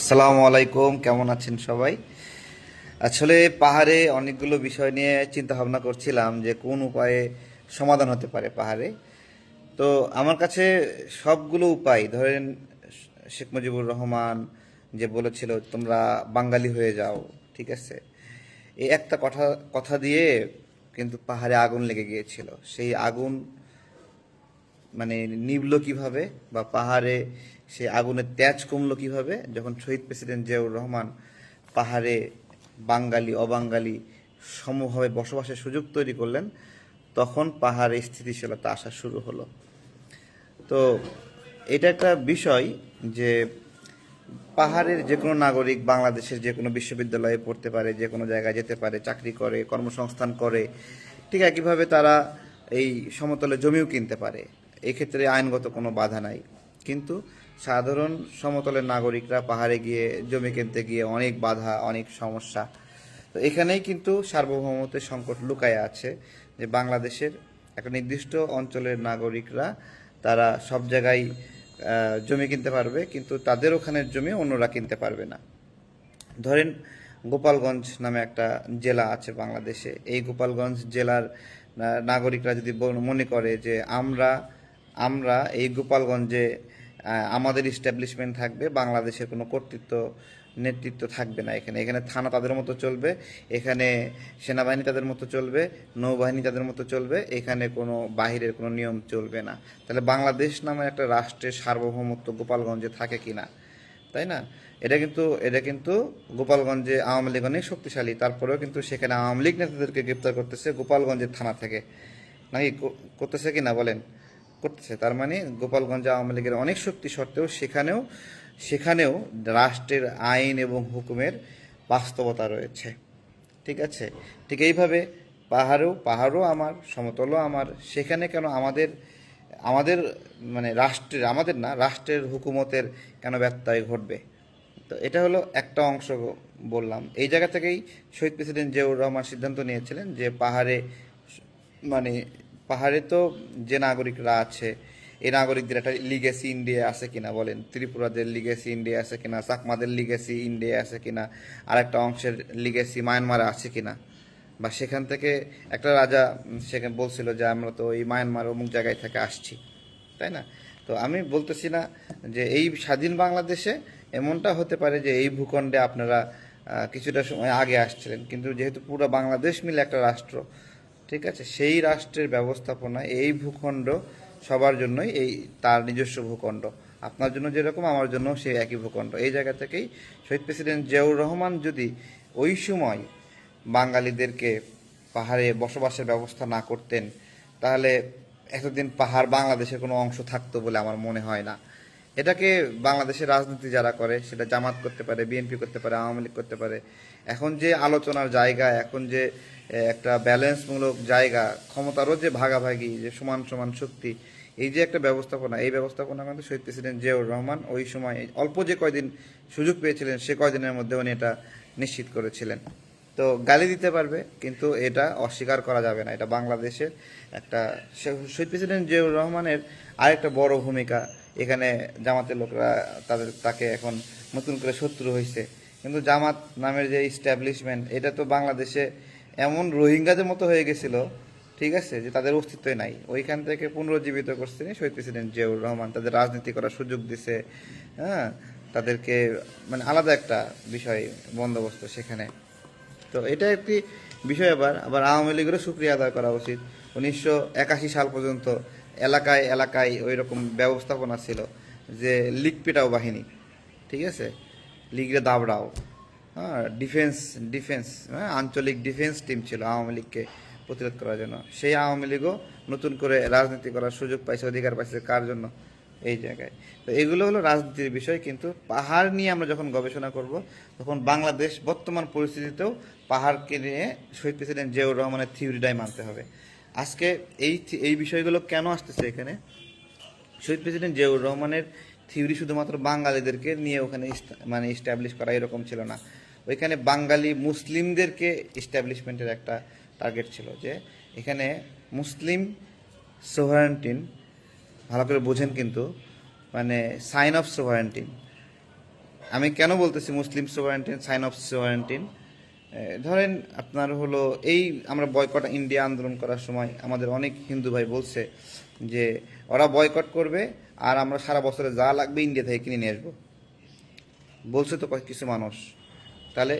আসসালামু আলাইকুম, কেমন আছেন সবাই? আসলে পাহাড়ে অনেকগুলো বিষয় নিয়ে চিন্তা ভাবনা করছিলাম যে কোন উপায়ে সমাধান হতে পারে পাহাড়ে। তো আমার কাছে সবগুলো উপায়, ধরেন শেখ মুজিবুর রহমান যে বলেছিল, তোমরা বাঙালি হয়ে যাও। ঠিক আছে? এই একটা কথা কথা দিয়ে কিন্তু পাহাড়ে আগুন লেগে গিয়েছিল। সেই আগুন মানে নিভলো কীভাবে বা পাহাড়ে সে আগুনের তেজ কমলো কীভাবে? যখন শহীদ প্রেসিডেন্ট জিয়াউর রহমান পাহাড়ে বাঙালি, অবাঙালি সমভাবে বসবাসের সুযোগ তৈরি করলেন, তখন পাহাড়ে স্থিতিশীলতা আসা শুরু হলো। তো এটা একটা বিষয় যে পাহাড়ের যে কোনো নাগরিক বাংলাদেশের যে কোনো বিশ্ববিদ্যালয়ে পড়তে পারে যে কোনো জায়গায় যেতে পারে, চাকরি করে, কর্মসংস্থান করে, ঠিক একইভাবে তারা এই সমতলে জমিও কিনতে পারে। এক্ষেত্রে আইনগত কোনো বাধা নাই। কিন্তু সাধারণ সমতলের নাগরিকরা পাহাড়ে গিয়ে, জমি কিনতে গিয়ে অনেক বাধা, অনেক সমস্যা। তো এখানেই কিন্তু সার্বভৌমত্বের সংকট লুকায় আছে যে বাংলাদেশের একটা নির্দিষ্ট অঞ্চলের নাগরিকরা তারা সব জায়গায় জমি কিনতে পারবে, কিন্তু তাদের ওখানের জমি অন্যরা কিনতে পারবে না। ধরেন গোপালগঞ্জ নামে একটা জেলা আছে বাংলাদেশে। এই গোপালগঞ্জ জেলার নাগরিকরা যদি মনে করে যে আমরা আমরা এই গোপালগঞ্জে আমাদের ইস্টাবলিশমেন্ট থাকবে, বাংলাদেশের কোনো কর্তৃত্ব, নেতৃত্ব থাকবে না এখানে। এখানে থানা তাদের মতো চলবে, এখানে সেনাবাহিনী তাদের মতো চলবে, নৌবাহিনী তাদের মতো চলবে, এখানে কোনো বাহিরের কোনো নিয়ম চলবে না। তাহলে বাংলাদেশ নামে একটা রাষ্ট্রের সার্বভৌমত্ব গোপালগঞ্জে থাকে কিনা? তাই না? এটা কিন্তু এটা কিন্তু গোপালগঞ্জে আওয়ামী লীগ অনেক শক্তিশালী, তারপরেও কিন্তু সেখানে আওয়ামী লীগ নেতাদেরকে গ্রেপ্তার করতেছে গোপালগঞ্জের থানা থেকে। নাকি করতেছে কি না বলেন? করতেছে। তার মানে গোপালগঞ্জ আওয়ামী লীগের অনেক শক্তি সত্ত্বেও সেখানেও সেখানেও রাষ্ট্রের আইন এবং হুকুমের বাস্তবতা রয়েছে। ঠিক আছে? ঠিক এইভাবে পাহাড়েও পাহাড়ও আমার, সমতলও আমার। সেখানে কেন আমাদের আমাদের মানে রাষ্ট্রের আমাদের না, রাষ্ট্রের হুকুমতের কেন ব্যত্যয় ঘটবে? তো এটা হলো একটা অংশ বললাম। এই জায়গা থেকেই শহীদ প্রেসিডেন্ট জিয়াউর রহমান সিদ্ধান্ত নিয়েছিলেন যে পাহাড়ে মানে পাহাড়ে তো যে নাগরিকরা আছে এই নাগরিকদের একটা লিগেসি ইন্ডিয়া আছে কিনা বলেন? ত্রিপুরাদের লিগেসি ইন্ডিয়া আছে কিনা? চাকমাদের লিগেসি ইন্ডিয়া আছে কিনা? আর একটা অংশের লিগেসি মায়ানমারে আছে কিনা? বা সেখান থেকে একটা রাজা সেখানে বলছিল যে, আমরা তো এই মায়ানমার অমুক জায়গায় থেকে আসছি। তাই না? তো আমি বলতেছি না যে এই স্বাধীন বাংলাদেশে এমনটা হতে পারে যে এই ভূখণ্ডে আপনারা কিছুটা সময় আগে আসছিলেন। কিন্তু যেহেতু পুরো বাংলাদেশ মিলে একটা রাষ্ট্র ঠিক আছে? সেই রাষ্ট্রের ব্যবস্থাপনা, এই ভূখণ্ড সবার জন্যই এই তার নিজস্ব ভূখণ্ড। আপনার জন্য যেরকম, আমার জন্য সেই একই ভূখণ্ড। এই জায়গা থেকেই শহীদ প্রেসিডেন্ট জিয়াউর রহমান যদি ওই সময় বাঙালিদেরকে পাহাড়ে বসবাসের ব্যবস্থা না করতেন, তাহলে এতদিন পাহাড় বাংলাদেশের কোনো অংশ থাকতো বলে আমার মনে হয় না। এটাকে বাংলাদেশের রাজনীতি যারা করে, সেটা জামাত করতে পারে, বিএনপি করতে পারে, আওয়ামী লীগ করতে পারে, এখন যে আলোচনার জায়গা, এখন যে একটা ব্যালেন্সমূলক জায়গা, ক্ষমতারও যে ভাগাভাগি, যে সমান সমান শক্তি, এই যে একটা ব্যবস্থাপনা, এই ব্যবস্থাপনা কিন্তু শহীদ প্রেসিডেন্ট জিয়াউর রহমান ওই সময় অল্প যে কয়দিন সুযোগ পেয়েছিলেন, সে কয়দিনের মধ্যে উনি এটা নিশ্চিত করেছিলেন। তো গালি দিতে পারবে, কিন্তু এটা অস্বীকার করা যাবে না। এটা বাংলাদেশের একটা শহীদ প্রেসিডেন্ট জিয়াউর রহমানের আরেকটা বড় ভূমিকা। এখানে জামাতের লোকরা তাদের, তাকে এখন নতুন করে শত্রু হয়েছে কিন্তু জামাত নামের যে ইস্টাবলিশমেন্ট এটা তো বাংলাদেশে এমন রোহিঙ্গাদের মতো হয়ে গেছিল, ঠিক আছে, যে তাদের অস্তিত্বই নাই। ওইখান থেকে পুনরুজ্জীবিত করছেন শহীদ প্রেসিডেন্ট জিয়াউর রহমান। তাদের রাজনীতি করার সুযোগ দিছে হ্যাঁ তাদেরকে মানে আলাদা একটা বিষয়, বন্দোবস্ত সেখানে। তো এটা একটি বিষয় আবার আবার আওয়ামী লীগেরও সুক্রিয়া আদায় করা উচিত। উনিশশো একাশি সাল পর্যন্ত এলাকায় এলাকায় ওই রকম ব্যবস্থাপনা ছিল যে লিগ পিটাও বাহিনী, ঠিক আছে? লিগরে দাবড়াও। হ্যাঁ ডিফেন্স ডিফেন্স হ্যাঁ আঞ্চলিক ডিফেন্স টিম ছিল আওয়ামী লীগকে প্রতিরোধ করার জন্য। সেই আওয়ামী লীগও নতুন করে রাজনীতি করার সুযোগ পাইছে, অধিকার পাইছে কার জন্য? এই জায়গায়। তো এগুলো হলো রাজনীতির বিষয়, কিন্তু পাহাড় নিয়ে আমরা যখন গবেষণা করব, তখন বাংলাদেশ বর্তমান পরিস্থিতিতেও পাহাড়কে নিয়ে শহীদ প্রেসিডেন্ট জিয়াউর রহমানের থিওরিটাই মানতে হবে। আজকে এই এই বিষয়গুলো কেন আসতেছে এখানে? শহীদ প্রেসিডেন্ট জিয়াউর রহমানের থিওরি শুধুমাত্র বাঙালিদেরকে নিয়ে ওখানে মানে ইস্টাবলিশ করা এরকম ছিল না। ওইখানে বাঙালি মুসলিমদেরকে ইস্টাবলিশমেন্টের একটা টার্গেট ছিল যে এখানে মুসলিম সোভারেন্টিন ভালো করে বোঝেন কিন্তু মানে সাইন অফ সোভারেন্টিন আমি কেন বলতেছি মুসলিম সোভারেন্টিন সাইন অফ সোভারেন্টিন ধরেন আপনার হলো এই আমরা বয়কট ইন্ডিয়া আন্দোলন করার সময় আমাদের অনেক হিন্দু ভাই বলছে যে, ওরা বয়কট করবে আর আমরা সারা বছরে যা লাগবে ইন্ডিয়া থেকে কিনে নিয়ে আসব। বলছে তো কিছু মানুষ। তাহলে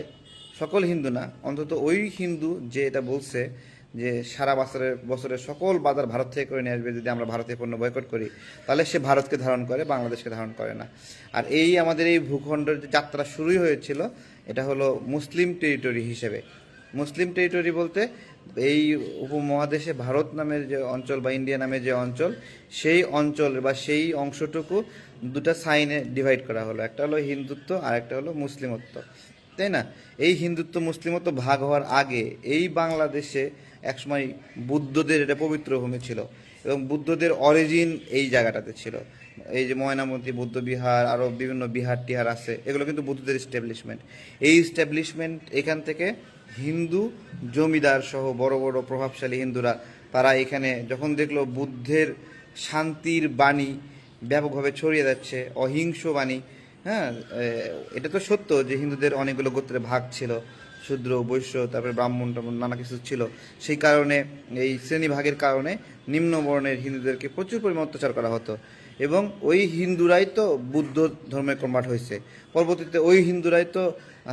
সকল হিন্দু না, অন্তত ওই হিন্দু যে এটা বলছে যে, সারা বছরের বছরের সকল বাজার ভারত থেকে করে নিয়ে আসবে যদি আমরা ভারতীয় পণ্য বয়কট করি, তাহলে সে ভারতকে ধারণ করে, বাংলাদেশকে ধারণ করে না। আর এই আমাদের এই ভূখণ্ডের যাত্রা শুরুই হয়েছিল এটা হলো মুসলিম টেরিটরি হিসেবে। মুসলিম টেরিটরি বলতে এই উপমহাদেশে ভারত নামের যে অঞ্চল বা ইন্ডিয়া নামের যে অঞ্চল, সেই অঞ্চল বা সেই অংশটুকু দুটা সাইনে ডিভাইড করা হলো। একটা হলো হিন্দুত্ব আর একটা হলো মুসলিমত্ব। তাই না? এই হিন্দুত্ব, মুসলিমত্ব ভাগ হওয়ার আগে এই বাংলাদেশে একসময় বুদ্ধদের এটা পবিত্র ভূমি ছিল এবং বুদ্ধদের অরিজিন এই জায়গাটাতে ছিল। এই যে ময়নামতি, বুদ্ধ বিহার আরও বিভিন্ন বিহার টিহার আছে, এগুলো কিন্তু বুদ্ধদের স্ট্যাবলিশমেন্ট এই স্ট্যাবলিশমেন্ট এখান থেকে হিন্দু জমিদার সহ বড় বড় প্রভাবশালী হিন্দুরা, তারা এখানে যখন দেখল বুদ্ধের শান্তির বাণী ব্যাপকভাবে ছড়িয়ে যাচ্ছে, অহিংস বাণী হ্যাঁ এটা তো সত্য যে হিন্দুদের অনেকগুলো গোত্রের ভাগ ছিল। শূদ্র বৈশ্য, তারপরে ব্রাহ্মণ টাহ্মণ নানা কিছু ছিল। সেই কারণে, এই শ্রেণীভাগের কারণে নিম্ন বর্ণের হিন্দুদেরকে প্রচুর পরিমাণ অত্যাচার করা হতো। এবং ওই হিন্দুরাই তো বুদ্ধ ধর্মে কনভার্ট হয়েছে। পরবর্তীতে ওই হিন্দুরাই তো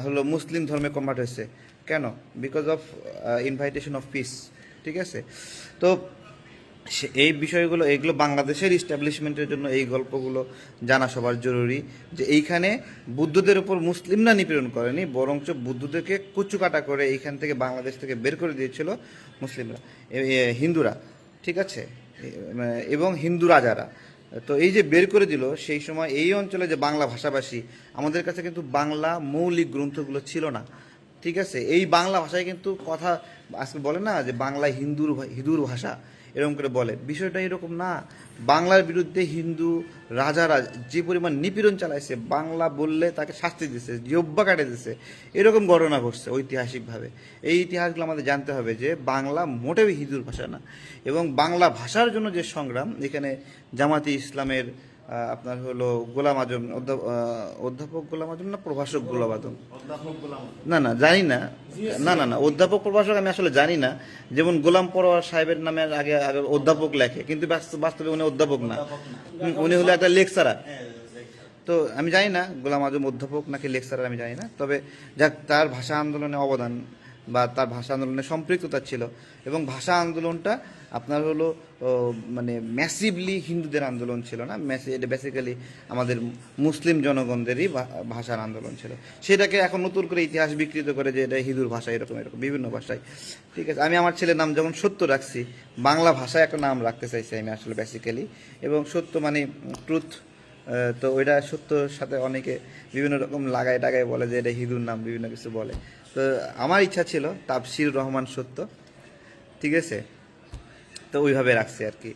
হলো মুসলিম ধর্মে কনভার্ট হয়েছে। কেন? Because of invitation of peace ঠিক আছে? তো সে- এই বিষয়গুলো, এগুলো বাংলাদেশের ইস্টাবলিশমেন্টের জন্য এই গল্পগুলো জানা সবার জরুরি যে এইখানে বুদ্ধদের উপর মুসলিমরা নিপীড়ন করেনি, বরঞ্চ বুদ্ধদেরকে কুচুকাটা করে এইখান থেকে বাংলাদেশ থেকে বের করে দিয়েছিল মুসলিমরা হিন্দুরা, ঠিক আছে? এবং হিন্দু রাজারা তো এই যে বের করে দিল, সেই সময় এই অঞ্চলে যে বাংলা ভাষাভাষী, আমাদের কাছে কিন্তু বাংলা মৌলিক গ্রন্থগুলো ছিল না, ঠিক আছে? এই বাংলা ভাষায় কিন্তু কথা, আজকে বলে না যে বাংলা হিন্দুর হিঁদুর ভাষা এরকম করে বলে। বিষয়টা এরকম না। বাংলার বিরুদ্ধে হিন্দু রাজারা যে পরিমাণ নিপীড়ন চালাইছে, বাংলা বললে তাকে শাস্তি দিছে জব্বা কাটে দিছে, এরকম ঘটনা ঘটছে ঐতিহাসিকভাবে। এই ইতিহাসগুলো আমাদের জানতে হবে যে বাংলা মোটেও হিন্দুর ভাষা না। এবং বাংলা ভাষার জন্য যে সংগ্রাম, এখানে জামাতি ইসলামের আপনার হলো গোলাম আজম অধ্যা- অধ্যাপক গোলাম আজম না প্রভাষক গোলাম আজম? না না জানি না। না না না অধ্যাপক প্রভাষক আমি আসলে জানি না। যেমন গোলাম পরোয়ার সাহেবের নামে আগে আগে অধ্যাপক লেখে কিন্তু বাস্তব- বাস্তবে উনি অধ্যাপক না। উনি হলো একটা লেকচারার। তো আমি জানি না গোলাম আজম অধ্যাপক নাকি লেকচারার আমি জানি না। তবে যাক তার ভাষা আন্দোলনে অবদান। বা তার ভাষা আন্দোলনে সম্পৃক্ততা ছিল। এবং ভাষা আন্দোলনটা আপনার হলো মানে ম্যাসিভলি হিন্দুদের আন্দোলন ছিল না? এটা বেসিক্যালি আমাদের মুসলিম জনগণদেরই ভাষার আন্দোলন ছিল। সেটাকে এখন নতুন করে ইতিহাস বিকৃত করে যে এটা হিঁদুর ভাষা, এরকম এরকম, বিভিন্ন ভাষায়। ঠিক আছে, আমি আমার ছেলের নাম যেমন সত্য রাখছি, বাংলা ভাষায় একটা নাম রাখতে চাইছি আমি আসলে বেসিক্যালি এবং সত্য মানে ট্রুথ তো ওইটা সত্যর সাথে অনেকে বিভিন্ন রকম লাগায় টাগায় বলে যে এটা হিঁদুর নাম, বিভিন্ন কিছু বলে। তো আমার ইচ্ছা ছিল তাপসির রহমান সত্য, ঠিক আছে? তো ওইভাবে রাখছি আর কি।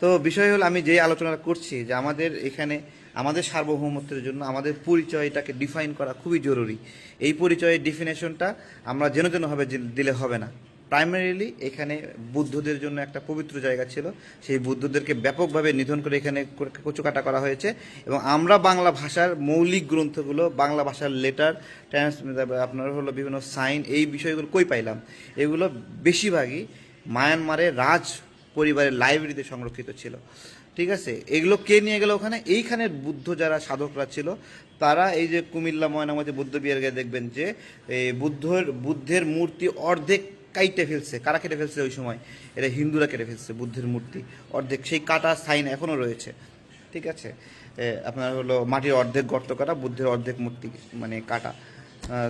তো বিষয় হলো আমি যে আলোচনা করছি যে আমাদের এখানে, আমাদের সার্বভৌমত্বের জন্য আমাদের পরিচয়টাকে ডিফাইন করা খুবই জরুরি। এই পরিচয়ের ডিফিনেশনটা আমরা যেন যেনভাবে দিলে হবে না। প্রাইমারিলি এখানে বুদ্ধদের জন্য একটা পবিত্র জায়গা ছিল। সেই বুদ্ধদেরকে ব্যাপকভাবে নিধন করে এখানে কচুকাটা করা হয়েছে। এবং আমরা বাংলা ভাষার মৌলিক গ্রন্থগুলো, বাংলা ভাষার লেটার ট্রান্স আপনার হলো বিভিন্ন সাইন এই বিষয়গুলো কই পাইলাম? এগুলো বেশিরভাগই মায়ানমারের রাজ পরিবারের লাইব্রেরিতে সংরক্ষিত ছিল। ঠিক আছে? এগুলো কে নিয়ে গেল ওখানে? এইখানের বুদ্ধ যারা সাধকরা ছিল, তারা এই যে কুমিল্লা, ময়নামতি বুদ্ধ বিহার গিয়ে দেখবেন যে, এই বুদ্ধর, বুদ্ধের মূর্তি অর্ধেক কাইটে ফেলছে। কারা কেটে ফেলছে ওই সময়? এটা হিন্দুরা কেটে ফেলছে, বুদ্ধের মূর্তি। অর্ধেক, সেই কাটা সাইন এখনও রয়েছে। ঠিক আছে? আপনার হলো মাটির অর্ধেক গর্ত কাটা, বুদ্ধের অর্ধেক মূর্তি মানে কাটা।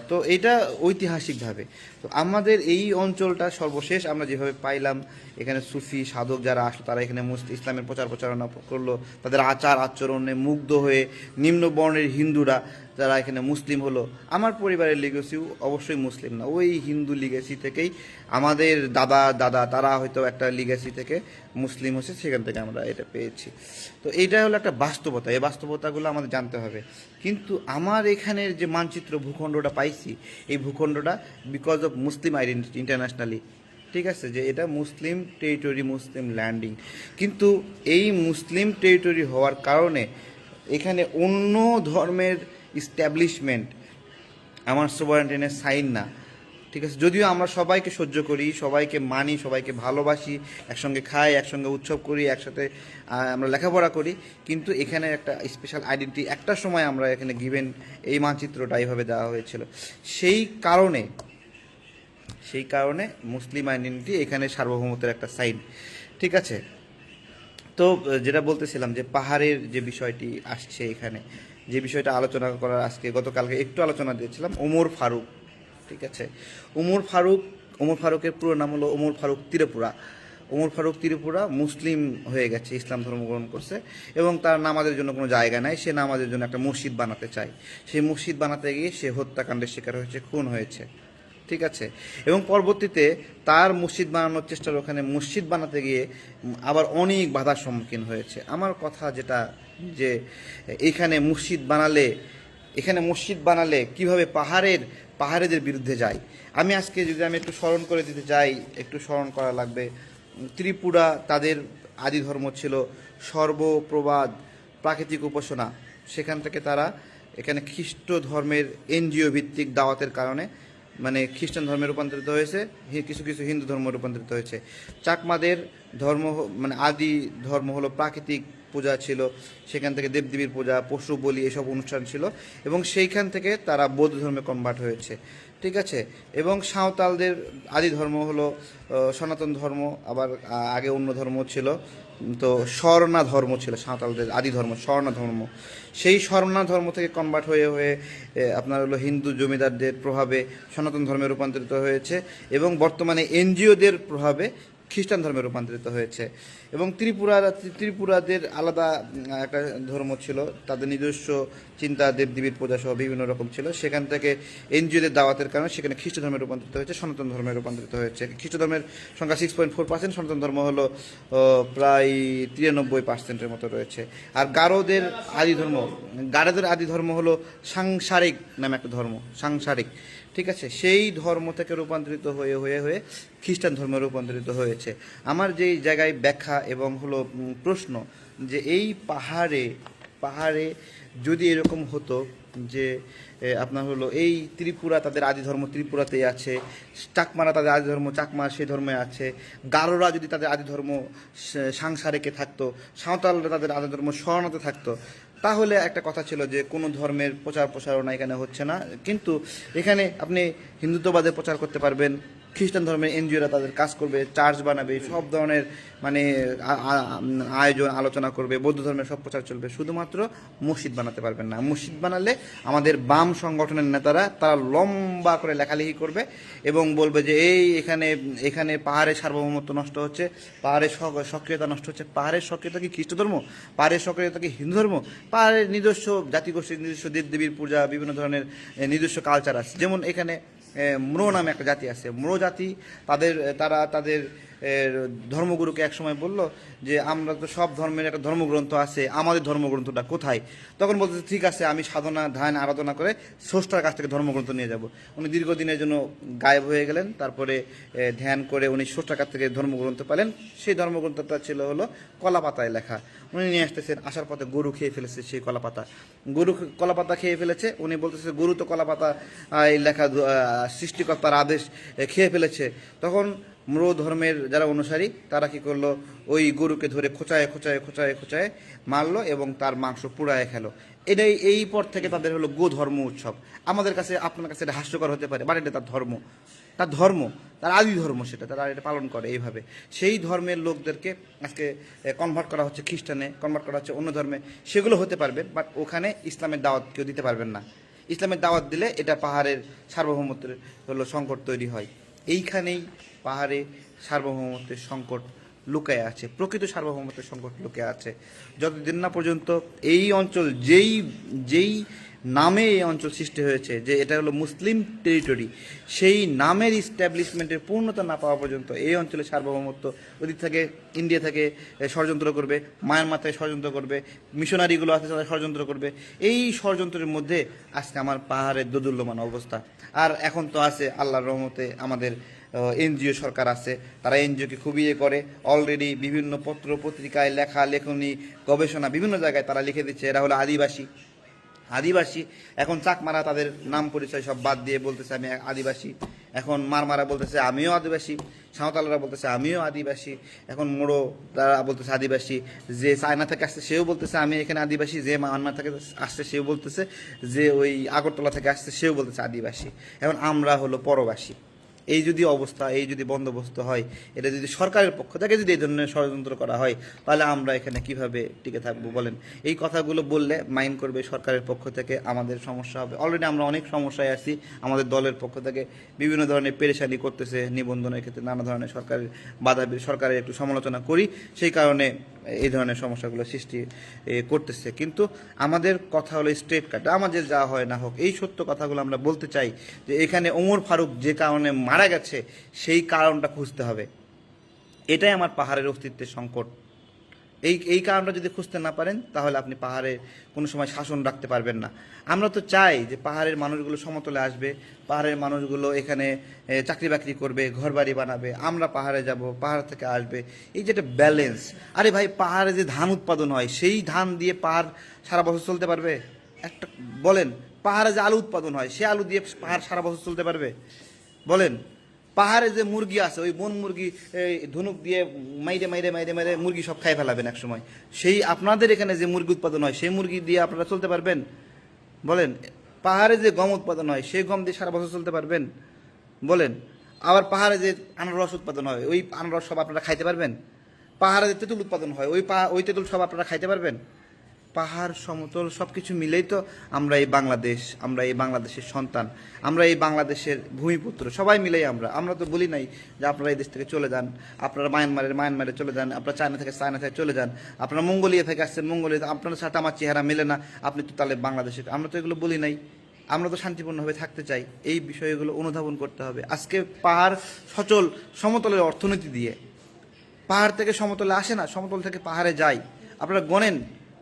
তো এটা ঐতিহাসিকভাবে। তো আমাদের এই অঞ্চলটা সর্বশেষ আমরা যেভাবে পাইলাম, এখানে সুফি, সাধক যারা আসলো, তারা এখানে মুসলিম ইসলামের প্রচার প্রচারণা করল। তাদের আচার আচরণে মুগ্ধ হয়ে নিম্ন বর্ণের হিন্দুরা যারা এখানে মুসলিম হলো, আমার পরিবারের লিগেসিও অবশ্যই মুসলিম না। ওই হিন্দু লিগেসি থেকেই আমাদের দাদা দাদা, তারা হয়তো একটা লিগেসি থেকে মুসলিম হচ্ছে, সেখান থেকে আমরা এটা পেয়েছি। তো এইটা হলো একটা বাস্তবতা। এই বাস্তবতাগুলো আমাদের জানতে হবে। কিন্তু আমার এখানের যে মানচিত্র ভূখণ্ডটা পাইছি, এই ভূখণ্ডটা because of Muslim identity internationally ঠিক আছে? যে এটা মুসলিম টেরিটরি মুসলিম ল্যান্ডিং কিন্তু এই মুসলিম টেরিটরি হওয়ার কারণে এখানে অন্য ধর্মের ইস্টাবলিশমেন্ট আমার সোভারেন্টিনের সাইন না। ঠিক আছে? যদিও আমরা সবাইকে সহ্য করি, সবাইকে মানি, সবাইকে ভালোবাসি, একসঙ্গে খাই, একসঙ্গে উৎসব করি, একসাথে আমরা লেখাপড়া করি, কিন্তু এখানে একটা স্পেশাল আইডেন্টি একটা সময় আমরা এখানে গিভেন এই মানচিত্রটা এইভাবে দেওয়া হয়েছিল। সেই কারণে সেই কারণে মুসলিম আইডেন্টিটি এখানে সার্বভৌমত্বের একটা সাইন ঠিক আছে? তো, যেটা বলতেছিলাম যে পাহাড়ের যে বিষয়টি আসছে এখানে যে বিষয়টা আলোচনা করার আজকে, গতকালকে একটু আলোচনা দিয়েছিলাম ওমর ফারুক, ঠিক আছে? ওমর ফারুক ওমর ফারুকের পুরো নাম হলো ওমর ফারুক ত্রিপুরা। ওমর ফারুক ত্রিপুরা মুসলিম হয়ে গেছে, ইসলাম ধর্ম গ্রহণ করছে, এবং তার নামাজের জন্য কোনো জায়গা নাই, সে নামাজের জন্য একটা মসজিদ বানাতে চায়। সেই মসজিদ বানাতে গিয়ে সে হত্যাকাণ্ডের শিকার হয়েছে, খুন হয়েছে, ঠিক আছে? এবং পরবর্তীতে তার মসজিদ বানানোর চেষ্টার ওখানে মসজিদ বানাতে গিয়ে আবার অনেক বাধার সম্মুখীন হয়েছে। আমার কথা যেটা যে এখানে মসজিদ বানালে, এখানে মসজিদ বানালে কীভাবে পাহাড়ের, পাহাড়েদের বিরুদ্ধে যায়? আমি আজকে যদি আমি একটু স্মরণ করে দিতে চাই, একটু স্মরণ করা লাগবে। ত্রিপুরা তাদের আদি ধর্ম ছিল সর্বপ্রবাদ, প্রাকৃতিক উপাসনা। সেখান থেকে তারা এখানে খ্রিস্ট ধর্মের এনজিও ভিত্তিক দাওয়াতের কারণে মানে খ্রিস্টান ধর্মে রূপান্তরিত হয়েছে কিছু কিছু হিন্দু ধর্ম রূপান্তরিত হয়েছে। চাকমাদের ধর্ম মানে আদি ধর্ম হলো প্রাকৃতিক পূজা ছিল, সেখান থেকে দেবদেবীর পূজা, পশু বলি, এসব অনুষ্ঠান ছিল এবং সেইখান থেকে তারা বৌদ্ধ ধর্মে কনভার্ট হয়েছে, ঠিক আছে? এবং সাঁওতালদের আদি ধর্ম হলো সনাতন ধর্ম, আবার আগে অন্য ধর্ম ছিল, তো স্বর্ণা ধর্ম ছিল, সাঁওতালদের আদি ধর্ম, স্বর্ণা ধর্ম। সেই স্বর্ণা ধর্ম থেকে কনভার্ট হয়ে হয়ে আপনার হলো হিন্দু জমিদারদের প্রভাবে সনাতন ধর্মে রূপান্তরিত হয়েছে এবং বর্তমানে এনজিওদের প্রভাবে খ্রিস্টান ধর্মে রূপান্তরিত হয়েছে। এবং ত্রিপুরা ত্রিপুরাদের আলাদা একটা ধর্ম ছিল, তাদের নিজস্ব চিন্তা, দেবদেবীর পূজা সহ বিভিন্ন রকম ছিল। সেখান থেকে এনজিওদের দাওয়াতের কারণে সেখানে খ্রিস্ট ধর্মে রূপান্তরিত হয়েছে, সনাতন ধর্মে রূপান্তরিত হয়েছে। খ্রিস্ট ধর্মের সংখ্যা সিক্স পয়েন্ট ফোর পার্সেন্ট সনাতন ধর্ম হলো প্রায় তিরানব্বই পার্সেন্টের মতো রয়েছে। আর গারোদের আদি ধর্ম, গারোদের আদি ধর্ম হলো সাংসারিক নামে একটা ধর্ম, সাংসারিক। ঠিক আছে? সেই ধর্ম থেকে রূপান্তরিত হয়ে হয়ে হয়ে খ্রিস্টান ধর্মে রূপান্তরিত হয়েছে। আমার যেই জায়গায় ব্যাখ্যা এবং হলো প্রশ্ন যে এই পাহাড়ে পাহাড়ে যদি এরকম হতো যে আপনার হলো এই ত্রিপুরা তাদের আদি ধর্ম ত্রিপুরাতেই আছে, চাকমারা তাদের আদি ধর্ম চাকমা সেই ধর্মে আছে, গারোরা যদি তাদের আদি ধর্ম সাংসারেকে থাকতো, সাঁওতালরা তাদের আদি ধর্ম স্বর্ণতে থাকতো তাহলে একটা কথা ছিল যে কোনো ধর্মের প্রচার প্রসারণা এখানে হচ্ছে না। কিন্তু এখানে আপনি হিন্দুত্ববাদে প্রচার করতে পারবেন খ্রিস্টান ধর্মের এনজিওরা তাদের কাজ করবে চার্চ বানাবে, সব ধরনের মানে আয়োজন, আলোচনা করবে, বৌদ্ধ ধর্মের সব প্রচার চলবে। শুধুমাত্র মসজিদ বানাতে পারবেন না। মসজিদ বানালে আমাদের বাম সংগঠনের নেতারা তারা লম্বা করে লেখালেখি করবে এবং বলবে যে, এই এখানে এখানে পাহাড়ের সার্বভৌমত্ব নষ্ট হচ্ছে, পাহাড়ের সক্রিয়তা নষ্ট হচ্ছে। পাহাড়ের সক্রিয়তা কি খ্রিস্ট ধর্ম? পাহাড়ের সক্রিয়তা কি হিন্দু ধর্ম? পাহাড়ের নিজস্ব জাতিগোষ্ঠীর নিজস্ব দেবদেবীর পূজা, বিভিন্ন ধরনের নিজস্ব কালচার আছে। যেমন এখানে ম্রো নামে একটা জাতি আছে। ম্রো জাতি তাদের তারা তাদের ধর্মগুরুকে একসময় বলল যে, আমরা তো সব ধর্মের একটা ধর্মগ্রন্থ আছে, আমাদের ধর্মগ্রন্থটা কোথায়? তখন বলতে ঠিক আছে, আমি সাধনা, ধ্যান, আরাধনা করে স্রষ্টার কাছ থেকে ধর্মগ্রন্থ নিয়ে যাব। উনি দীর্ঘদিনের জন্য গায়েব হয়ে গেলেন। তারপরে ধ্যান করে উনি স্রষ্টার কাছ থেকে ধর্মগ্রন্থ পেলেন। সেই ধর্মগ্রন্থটা ছিল হলো কলা পাতায় লেখা। উনি নিয়ে আসতেছেন, আসার পথে গরু খেয়ে ফেলেছে সেই কলা পাতা গরু কলা পাতা খেয়ে ফেলেছে। উনি বলতেছে, গরু তো কলা পাতা এই লেখা সৃষ্টিকর্তার আদেশ খেয়ে ফেলেছে। তখন ম্রো ধর্মের যারা অনুসারী, তারা কি করল? ওই গরুকে ধরে খোঁচায় খোঁচায় খোঁচায় খোঁচায় মারলো এবং তার মাংস পুড়ায় খেলো। এটাই এই পর থেকে তাদের হলো গো ধর্ম উৎসব। আমাদের কাছে, আপনার কাছে এটা হাস্যকর হতে পারে বাট এটা তার ধর্ম। তার ধর্ম, তার আদি ধর্ম সেটা, তারা এটা পালন করে এইভাবে। সেই ধর্মের লোকদেরকে আজকে কনভার্ট করা হচ্ছে খ্রিস্টানে কনভার্ট করা হচ্ছে অন্য ধর্মে। সেগুলো হতে পারবেন বাট ওখানে ইসলামের দাওয়াত কেউ দিতে পারবেন না। ইসলামের দাওয়াত দিলে এটা পাহাড়ের সার্বভৌমত্বের হলো সংকট তৈরি হয়। এইখানেই পাহাড়ে সার্বভৌমত্বের সংকট লুকায় আছে, প্রকৃত সার্বভৌমত্বের সংকট লুকিয়ে আছে। যতদিন না পর্যন্ত এই অঞ্চল যেই যেই নামে এই অঞ্চল সৃষ্টি হয়েছে, যে এটা হলো মুসলিম টেরিটরি সেই নামের ইস্টাবলিশমেন্টের পূর্ণতা না পাওয়া পর্যন্ত এই অঞ্চলে সার্বভৌমত্ব ওদিক থেকে ইন্ডিয়া থেকে ষড়যন্ত্র করবে মায়ানমার থেকে ষড়যন্ত্র করবে, মিশনারিগুলো আছে তারা ষড়যন্ত্র করবে। এই ষড়যন্ত্রের মধ্যে আজকে আমার পাহাড়ের দোদুল্যমান অবস্থা। আর এখন তো আছে আল্লাহর রহমতে আমাদের এনজিও সরকার আছে, তারা এনজিওকে খুবই ইয়ে করে। অলরেডি বিভিন্ন পত্র, পত্রিকায় লেখা, লেখনী, গবেষণা বিভিন্ন জায়গায় তারা লিখে দিচ্ছে, এরা হলো আদিবাসী। আদিবাসী, এখন চাকমারা তাদের নাম পরিচয় সব বাদ দিয়ে বলতেছে, আমি আদিবাসী। এখন মারমারা বলতেছে, আমিও আদিবাসী। সাঁওতালরা বলতেছে, আমিও আদিবাসী। এখন মোড়ো তারা বলতেছে, আদিবাসী। যে চায়না থেকে আসছে, সেও বলতেছে, আমি এখানে আদিবাসী। যে মায়ানমার থেকে আসছে, সেও বলতেছে, যে ওই আগরতলা থেকে আসছে, সেও বলতেছে, আদিবাসী। এখন আমরা হলো পরবাসী। এই যদি অবস্থা, এই যদি বন্দোবস্ত হয়, এটা যদি সরকারের পক্ষ থেকে যদি এই ধরনের ষড়যন্ত্র করা হয়, তাহলে আমরা এখানে কীভাবে টিকে থাকব বলেন? এই কথাগুলো বললে মাইন্ড করবে সরকারের পক্ষ থেকে, আমাদের সমস্যা হবে। অলরেডি আমরা অনেক সমস্যায় আছি, আমাদের দলের পক্ষ থেকে বিভিন্ন ধরনের পেরেশানি করতেছে, নিবন্ধনের ক্ষেত্রে নানা ধরনের সরকারের বাধা সরকারের একটু সমালোচনা করি, সেই কারণে এই ধরনের সমস্যাগুলো সৃষ্টি করতেছে। কিন্তু আমাদের কথা হলো স্ট্রেট কাট আমাদের যা হয় না হোক, এই সত্য কথাগুলো আমরা বলতে চাই যে এখানে ওমর ফারুক যে কারণে মারা গেছে, সেই কারণটা খুঁজতে হবে। এটাই আমার পাহাড়ের অস্তিত্বের সংকট। এই এই কারণটা যদি খুঁজতে না পারেন, তাহলে আপনি পাহাড়ে কোনো সময় শাসন রাখতে পারবেন না। আমরা তো চাই যে পাহাড়ের মানুষগুলো সমতলে আসবে, পাহাড়ের মানুষগুলো এখানে চাকরি বাকরি করবে, ঘরবাড়ি বানাবে, আমরা পাহাড়ে যাব, পাহাড় থেকে আসবে। এই যেটা ব্যালেন্স আরে ভাই, পাহাড়ে যে ধান উৎপাদন হয়, সেই ধান দিয়ে পাহাড় সারা বছর চলতে পারবে? একটা, বলেন, পাহাড়ে যে আলু উৎপাদন হয়, সে আলু দিয়ে পাহাড় সারা বছর চলতে পারবে? বলেন, পাহাড়ে যে মুরগি আছে, ওই বন মুরগি ধনুক দিয়ে মাইরে মাইরে মাইরে মাইরে মুরগি সব খাই ফেলাবেন এক সময় সেই আপনাদের এখানে যে মুরগি উৎপাদন হয়, সেই মুরগি দিয়ে আপনারা চলতে পারবেন? বলেন, পাহাড়ে যে গম উৎপাদন হয়, সেই গম দিয়ে সারা বছর চলতে পারবেন? বলেন, আবার পাহাড়ে যে আনারস উৎপাদন হয়, ওই আনারস সব আপনারা খাইতে পারবেন? পাহাড়ে যে তেঁতুল উৎপাদন হয়, ওই পা, ওই তেঁতুল সব আপনারা খাইতে পারবেন? পাহাড়, সমতল সব কিছু মিলেই তো আমরা এই বাংলাদেশ, আমরা এই বাংলাদেশের সন্তান, আমরা এই বাংলাদেশের ভূমিপুত্র, সবাই মিলেই আমরা। আমরা তো বলি নাই যে আপনারা এই দেশ থেকে চলে যান, আপনারা মায়ানমারের মায়ানমারে চলে যান, আপনারা চায়না থেকে চায়না থেকে চলে যান, আপনারা মঙ্গোলিয়া থেকে আসছেন মঙ্গোলিয়া আপনার সাথে আমার চেহারা মেলে না, আপনি তো তাহলে বাংলাদেশের, আমরা তো এগুলো বলি নাই। আমরা তো শান্তিপূর্ণভাবে থাকতে চাই, এই বিষয়গুলো অনুধাবন করতে হবে। আজকে পাহাড় সচল, সমতলের অর্থনীতি দিয়ে, পাহাড় থেকে সমতলে আসে না, সমতল থেকে পাহাড়ে যায়। আপনারা গণেন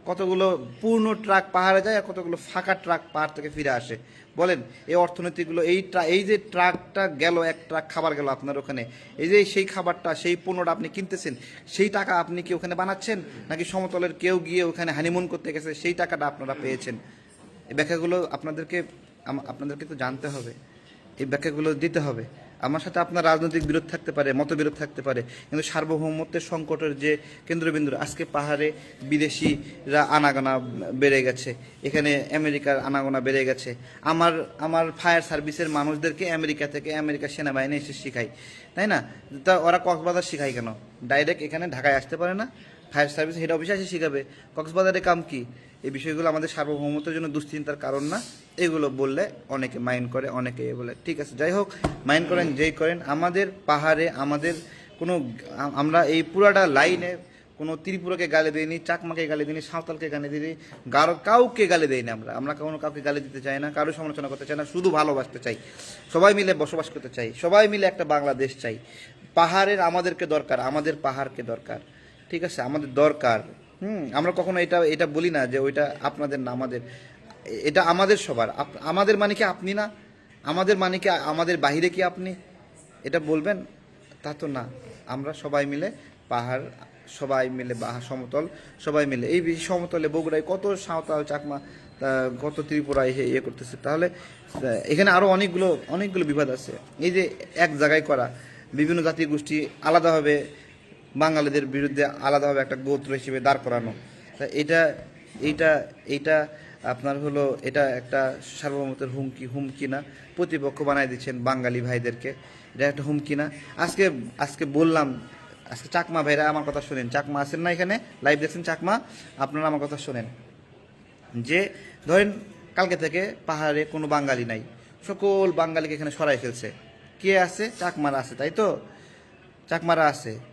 কতগুলো পূর্ণ ট্রাক পাহাড়ে যায় আর কতগুলো ফাঁকা ট্রাক পাহাড় থেকে ফিরে আসে। বলেন, এই অর্থনীতিগুলো, এই এই যে ট্রাকটা গেল, এক ট্রাক খাবার গেল আপনার ওখানে, এই যে সেই খাবারটা, সেই পণ্যটা আপনি কিনতেছেন, সেই টাকা আপনি কি ওখানে বানাচ্ছেন? নাকি সমতলের কেউ গিয়ে ওখানে হানিমুন করতে গেছে, সেই টাকাটা আপনারা পেয়েছেন? এই ব্যাখ্যাগুলো আপনাদেরকে আপনাদেরকে তো জানতে হবে, এই ব্যাখ্যাগুলো দিতে হবে। আমার সাথে আপনার রাজনৈতিক বিরোধ থাকতে পারে, মতবিরোধ থাকতে পারে, কিন্তু সার্বভৌমত্বের সংকটের যে কেন্দ্রবিন্দু আজকে পাহাড়ে বিদেশিরা আনাগোনা বেড়ে গেছে, এখানে আমেরিকার আনাগোনা বেড়ে গেছে। আমার আমার ফায়ার সার্ভিসের মানুষদেরকে আমেরিকা থেকে আমেরিকা সেনাবাহিনী এসে শেখায়, তাই না? তা ওরা কক্সবাজার শেখায় কেন? ডাইরেক্ট এখানে ঢাকায় আসতে পারে না? ফায়ার সার্ভিস হেড অফিসে এসে শেখাবে। কক্সবাজারে কাম কি? এই বিষয়গুলো আমাদের সার্বভৌমত্বের জন্য দুশ্চিন্তার কারণ না। এগুলো বললে অনেকে মাইন্ড করে, অনেকে এ বলে, ঠিক আছে, যাই হোক মাইন্ড করেন, যেই করেন, আমাদের পাহাড়ে, আমাদের কোনো আমরা এই পুরাটা লাইনে কোনো ত্রিপুরাকে গালি দিইনি, চাকমাকে গালি দিইনি, সাঁওতালকে গালি দিইনি, গারো, কাউকে গালি দিইনি আমরা। আমরা কোনো কাউকে গালি দিতে চাই না, কারও সমালোচনা করতে চাই না, শুধু ভালোবাসতে চাই। সবাই মিলে বসবাস করতে চাই, সবাই মিলে একটা বাংলাদেশ চাই। পাহাড়ের আমাদেরকে দরকার, আমাদের পাহাড়কে দরকার। ঠিক আছে, আমাদের দরকার। হুম, আমরা কখনো এটা এটা বলি না যে ওইটা আপনাদের না, আমাদের, এটা আমাদের সবার। আমাদের মানে কি আপনি না? আমাদের মানে কি, আমাদের বাহিরে কি আপনি? এটা বলবেন? তা তো না। আমরা সবাই মিলে পাহাড়, সবাই মিলে বা, সমতল, সবাই মিলে। এই সমতলে বগুড়ায় কত সাঁওতাল চাকমা কত ত্রিপুরায় হে- ইয়ে করতেছে। তাহলে এখানে আরও অনেকগুলো অনেকগুলো বিবাদ আছে। এই যে এক জায়গায় করা, বিভিন্ন জাতি গোষ্ঠী আলাদাভাবে বাঙালিদের বিরুদ্ধে আলাদাভাবে একটা গোত্র হিসেবে দাঁড় করানো। তা এটা এইটা এইটা আপনার হলো, এটা একটা সার্বভৌমত্বের হুমকি হুমকি না। প্রতিপক্ষ বানাই দিচ্ছেন বাঙালি ভাইদেরকে। এটা একটা হুমকি না। আজকে আজকে বললাম, আজকে চাকমা ভাইরা আমার কথা শোনেন। চাকমা আছেন না এখানে? লাইভ দেখছেন চাকমা? আপনারা আমার কথা শোনেন। যে, ধরেন, কালকে থেকে পাহাড়ে কোনো বাঙালি নাই। সকল বাঙালিকে এখানে সরাই ফেলছে। কে আছে? চাকমারা আছে, তাই তো? চাকমারা আছে।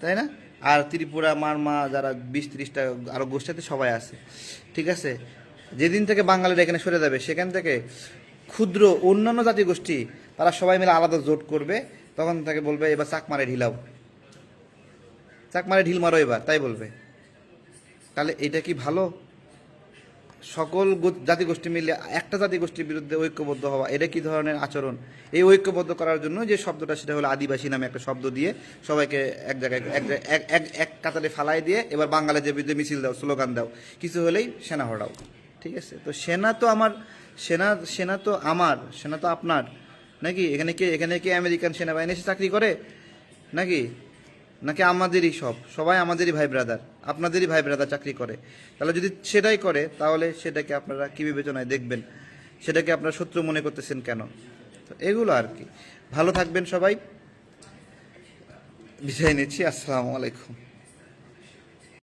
তাই না? আর ত্রিপুরা, মারমা যারা বিশ ত্রিশটা আরও গোষ্ঠীতে সবাই আছে, ঠিক আছে? যেদিন থেকে বাঙালিরা এখানে সরে যাবে, সেখান থেকে ক্ষুদ্র অন্যান্য জাতি গোষ্ঠী, তারা সবাই মিলে আলাদা জোট করবে, তখন তাকে বলবে, এবার চাকমারে ঢিলাও চাকমারে ঢিল মারো এবার, তাই বলবে। তাহলে এটা কি ভালো? সকল জাতিগোষ্ঠী মিলে একটা জাতিগোষ্ঠীর বিরুদ্ধে ঐক্যবদ্ধ হওয়া, এটা কি ধরনের আচরণ? এই ঐক্যবদ্ধ করার জন্য যে শব্দটা, সেটা হলো আদিবাসী নামে একটা শব্দ দিয়ে সবাইকে এক জায়গায়, এক জায়গায়- এক এক এক কাতারে ফালাই দিয়ে এবার বাঙালিদের বিরুদ্ধে মিছিল দাও, স্লোগান দাও। কিছু হলেই সেনা হড়াও ঠিক আছে? তো সেনা তো আমার, সেনা সেনা তো আমার, সেনা তো আপনার। নাকি? এখানে কি এখানে কি আমেরিকান সেনাবাহিনী এসে চাকরি করে? নাকি? নাকি আমাদেরই সব? সবাই আমাদেরই ভাই ব্রাদার আপনাদেরই ভাই ব্রাদার চাকরি করে। তাহলে যদি সেটাই করে, তাহলে সেটাকে আপনারা কী বিবেচনায় দেখবেন? সেটাকে আপনারা শত্রু মনে করতেছেন কেন? তো এগুলো আর কি। ভালো থাকবেন সবাই। বিষয় নিচ্ছি, আসসালামু আলাইকুম।